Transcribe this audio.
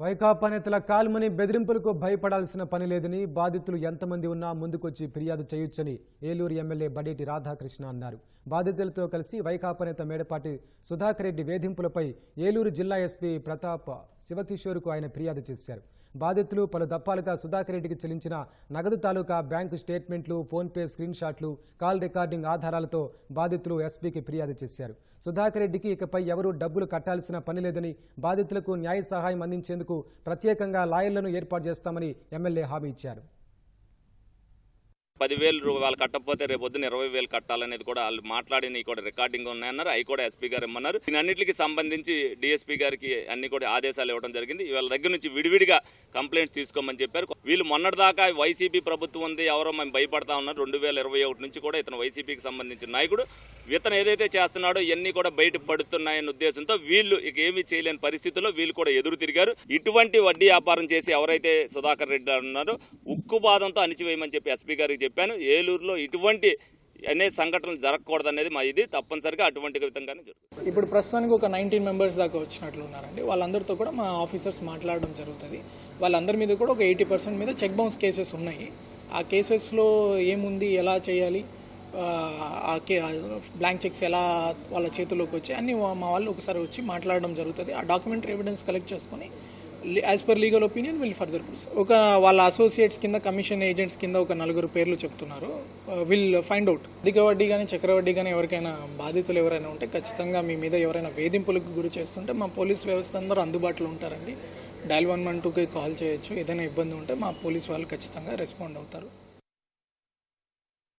వైకాపా నేతల కాల్మని బెదిరింపులకు భయపడాల్సిన పని లేదని బాధితులు ఎంతమంది ఉన్నా ముందుకొచ్చి ఫిర్యాదు చేయొచ్చని ఏలూరు ఎమ్మెల్యే బడేటి రాధాకృష్ణ అన్నారు. బాధితులతో కలిసి వైకాపా నేత మేడపాటి సుధాకర్ రెడ్డి వేధింపులపై ఏలూరు జిల్లా ఎస్పీ ప్రతాప్ శివకిషోర్కు ఆయన ఫిర్యాదు చేశారు. బాధితులు పలు దప్పాలుగా సుధాకర్ రెడ్డికి చెల్లించిన నగదు తాలూకా బ్యాంకు స్టేట్మెంట్లు ఫోన్పే స్క్రీన్ షాట్లు కాల్ రికార్డింగ్ ఆధారాలతో బాధితులు ఎస్పీకి ఫిర్యాదు చేశారు. సుధాకర్ రెడ్డికి ఇకపై ఎవరూ డబ్బులు కట్టాల్సిన పని లేదని బాధితులకు న్యాయ సహాయం అందించేందుకు ప్రత్యేకంగా లాయర్లను ఏర్పాటు చేస్తామని ఎమ్మెల్యే హామీ ఇచ్చారు. పదివేలు రూపాయలు కట్టకపోతే రేపు పొద్దున ఇరవై వేలు కట్టాలనేది కూడా వాళ్ళు మాట్లాడిన కూడా రికార్డింగ్ ఉన్నాయన్నారు. అవి కూడా ఎస్పీ గారు ఇమ్మన్నారు. దీని సంబంధించి డిఎస్పీ గారికి అన్ని కూడా ఆదేశాలు ఇవ్వడం జరిగింది. వీళ్ళ దగ్గర నుంచి విడివిడిగా కంప్లైంట్స్ తీసుకోమని చెప్పారు. వీళ్ళు మొన్నటిదాకా వైసీపీ ప్రభుత్వం ఉంది ఎవరో మేము భయపడతా ఉన్నారు. రెండు వేల ఇరవై ఒకటి నుంచి కూడా ఇతను వైసీపీకి సంబంధించిన నాయకుడు. ఇతను ఏదైతే చేస్తున్నాడో ఇవన్నీ కూడా బయట పడుతున్నాయన్న ఉద్దేశంతో వీళ్ళు ఇక ఏమీ చేయలేని పరిస్థితుల్లో వీళ్ళు కూడా ఎదురు తిరిగారు. ఇటువంటి వడ్డీ వ్యాపారం చేసి ఎవరైతే సుధాకర్ రెడ్డి ఉన్నారో ఉక్కు బాధంతో అణిచివేయమని చెప్పి ఎస్పీ గారికి చెప్పాను. ఏలూరులో ఇటువంటి అనే సంఘటనలు జరగకూడదనేది మా ఇది. తప్పనిసరిగా అటువంటి విధంగానే జరుగుతుంది. ఇప్పుడు ప్రస్తుతానికి ఒక నైన్టీన్ మెంబర్స్ దాకా వచ్చినట్లు ఉన్నారండి. వాళ్ళందరితో కూడా మా ఆఫీసర్స్ మాట్లాడడం జరుగుతుంది. వాళ్ళందరి మీద కూడా ఒక ఎయిటీ పర్సెంట్ మీద చెక్ బౌన్స్ కేసెస్ ఉన్నాయి. ఆ కేసెస్లో ఏముంది ఎలా చేయాలి? ఆ, కే బ్లాంక్ చెక్స్ ఎలా వాళ్ళ చేతిలోకి వచ్చి అన్ని మా వాళ్ళు ఒకసారి వచ్చి మాట్లాడడం జరుగుతుంది. ఆ డాక్యుమెంటరీ ఎవిడెన్స్ కలెక్ట్ చేసుకొని as per legal opinion will further ఒక వాళ్ళ అసోసియేట్స్ కింద కమిషన్ ఏజెంట్స్ కింద ఒక నలుగురు పేర్లు చెప్తున్నారు. Uh, విల్ ఫైండ్ అవుట్ అధిక వడ్డీ కానీ చక్రవడ్డీ కానీ ఎవరికైనా బాధితులు ఎవరైనా ఉంటే ఖచ్చితంగా మీ మీద ఎవరైనా వేధింపులకు గురి చేస్తుంటే మా పోలీస్ వ్యవస్థ అందరూ అందుబాటులో ఉంటారండి. డైల్ వన్ వన్ టూకి కాల్ చేయొచ్చు. ఏదైనా ఇబ్బంది ఉంటే మా పోలీస్ వాళ్ళు ఖచ్చితంగా రెస్పాండ్ అవుతారు.